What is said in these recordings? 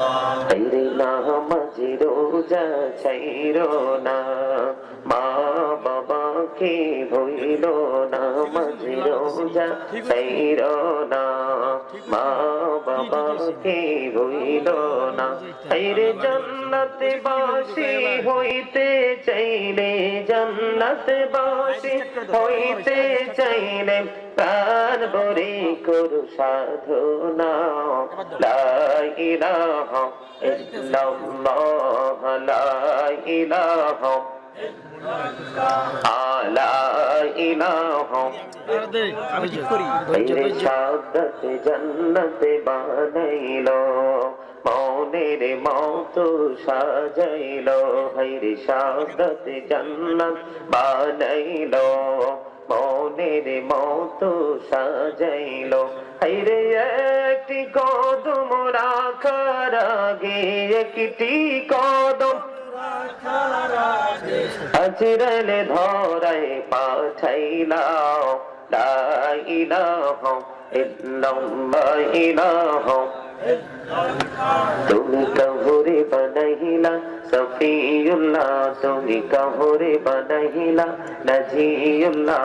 तेरे नाम रोजा छैरो ना माँ মা বাবাকে ভইল না রোজা ছাইর না মা বাবাকে ভইল না রে জান্নাতে বাসি হইতে চাইলে জান্নাতে বাসি হইতে চাইলে প্রাণ ভরে করু সাধনা লা ইলাহা ইল্লাল্লাহ লা জন্নতে বানাইলো মনের মত সাজাইলো হাইরে সাদত জন্নত বানাইলো মনের মত সাজাইলো হাইরে একটি কদম রাখার আগে একটি কদম আজরালে ধরাই পাঠাইলাও লা ইলাহা ইল্লাল্লাহ ইলাহা তুমি কহরে বনহিলা সফিউল্লাহ তুমি কহরে বনহিলা নজিউল্লাহ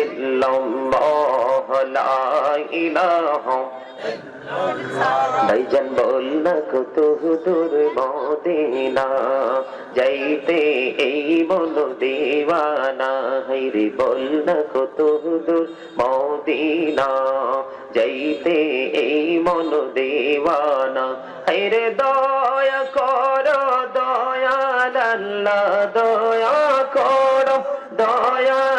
ইল্লাল্লাহ, লা ইলাহা। ভাইজান বল কত দূর মদিনা। যাইতে এই বল দেওয়ানা হাইরে বল না কত দূর মদিনা। যাইতে এই মন দেওয়ানা হাইরে দয়া কর আল্লাহ, দয়া কর আল্লাহ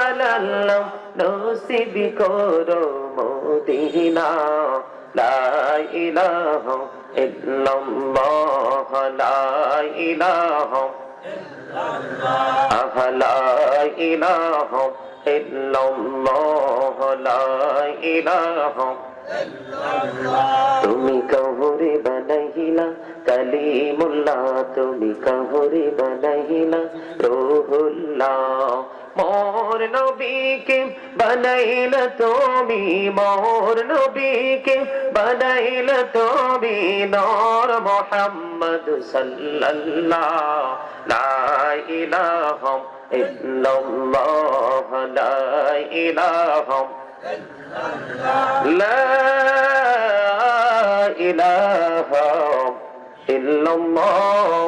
নসিব করো মদিনা, লা ইলাহা ইল্লাল্লাহ, লা ইলাহা আহ লা ইলাহা ইল্লাল্লাহ, লা ইলাহা তুমি কহরে বানাইলা, কালিমুল্লাহ, তুমি কহরে বানাইলা, রোহুল্লাহ। মোর নবীকে বানাইলা তুমি মোর নবীকে বানাইলা তুমি নর মোহাম্মদ সাল্লাল্লাহ লা ইলাহা ইল্লাল্লাহ লা ইলাহা لا إله إلا الله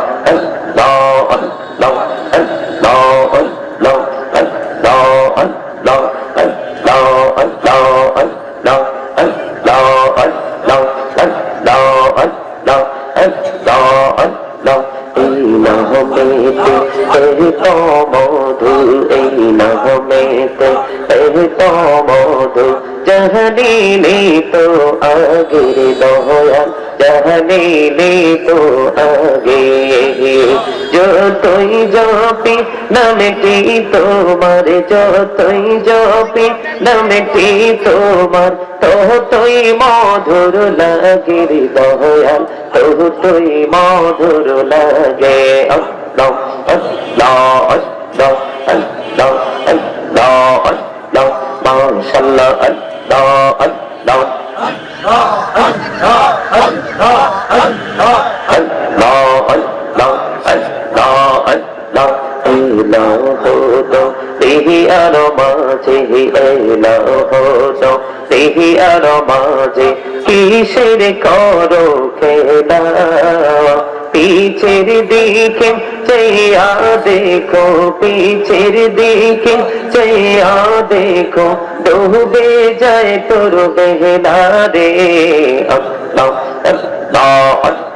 মধু, এই নহমেতে মধু। জহনীলি তো আগের দয়াল জহনীলি তো আগে যতই জপি, নামটি তোমার, যতই জপি, নামটি তোমার। তুই মধুর লাগে রে দয়াল তু তুই মধুর লাগে অল্লাহ অল্লাহ অল্লাহ এলা হতো তেহি আর মাঝে কিসের করো খেলা পিছের দিকে চেয়া দেখো পিছের দিকে চেয়া দেখো ডুবে যায় তোর বেহলা রে আল্লাহ আল্লাহ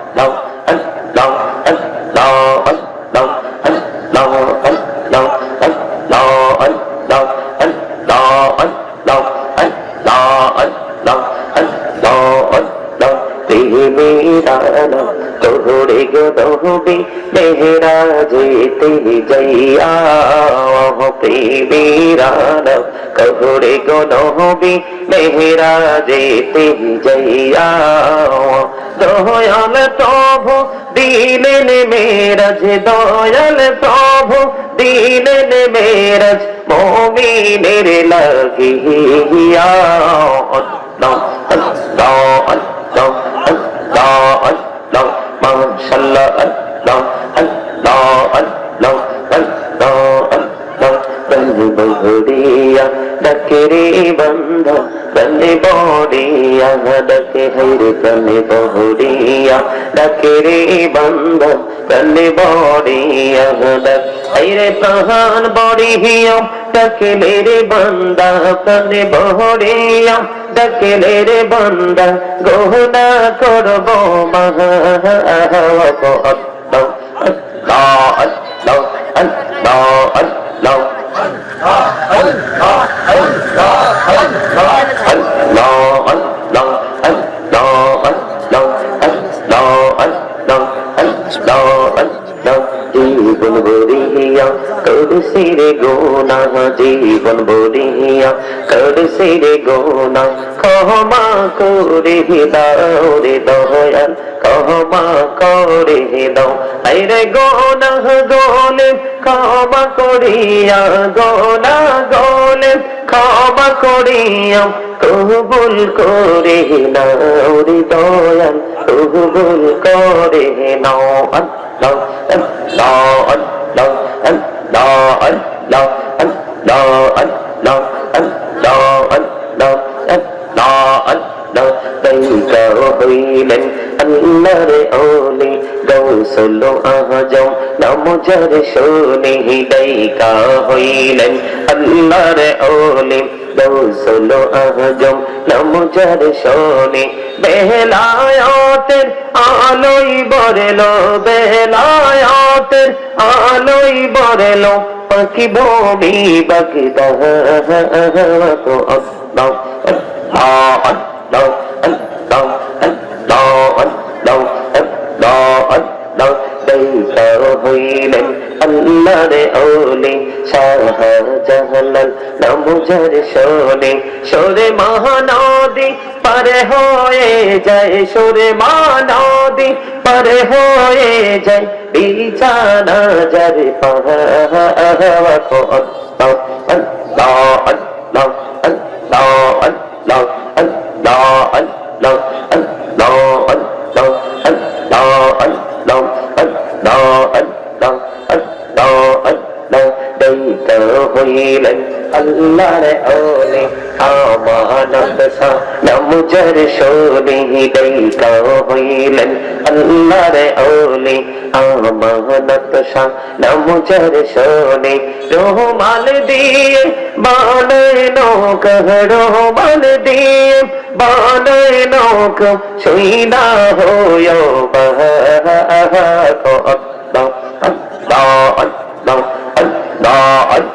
প্রেমেরানা তোরে গো নহবি মেহরা যেতে যাইয়া। প্রেমেরানা কহরে গো নহবি মেহরা যেতে যাইয়া। দয়াল প্রভু, দিলেন মেরাজ, দয়াল প্রভু, দিলেন মেরাজ, মমিনের লাগিয়া। আল্লাহ আল্লাহ আল্লাহ ডকেরে বন্ধ কনে বড়িয়া ডকে হর কনে বড়িয়া ডকেরে বন্ধ কনে বড়িয়া ডকে প্রহান বড়িয়া ডকে মেরে বন্ধ কনে বড়িয়া ডাকে রে বন্দা গহনা করব মহা জীবন বরিয়া করছে রে গোনা। ক্ষমা করে দাও রে দয়াল ক্ষমা করে দাও। রে গোনা গোলে ক্ষমা করিয়া গোনা গোলে ক্ষমা করিয়া কবুল করে নাও রে দয়াল, কবুল করে নাও। আল্লাহ আল্লাহ আল্লাহ আল্লাহ আল্লাহ। হইলেন আল্লাহর ওলি গৌসল আজম নমজার শোনে দৈকা হইলেন আল্লাহর ওলি গৌসল আজম নমজার শোনে বেলায়তের আলোই বরলো, বেলায়তের আলোই বরলো। পাখি ভূমি বাগদা তো আল্লাহ আল্লাহ আল্লাহ আল্লাহ আল্লাহ আল্লাহ আল্লাহ। আল্লাহ দেখা হইলেন আল্লাহর ওলি শাহজাহালাল নামুজার শোনে সোরে মহানদী পারে হয়ে যায় সুরে মানদি পারে হয়ে যায় বিছানা যার পাহাওয়া কোন আল্লাহ আল্লাহ আল্লাহ আল্লাহ আল্লাহ আল্লাহ আল্লাহ ليت هيلا আল্লাহর ওলে আমানত নমুজর শোনি দৈকা হইলেন আল্লাহর ওলে আমানত নমুজর শোনি রোমাল দিয়ে বানের নৌক রোমাল দিয়ে বানের নৌক ছুই না হইও বাহ Allah, Allah, Allah, Allah,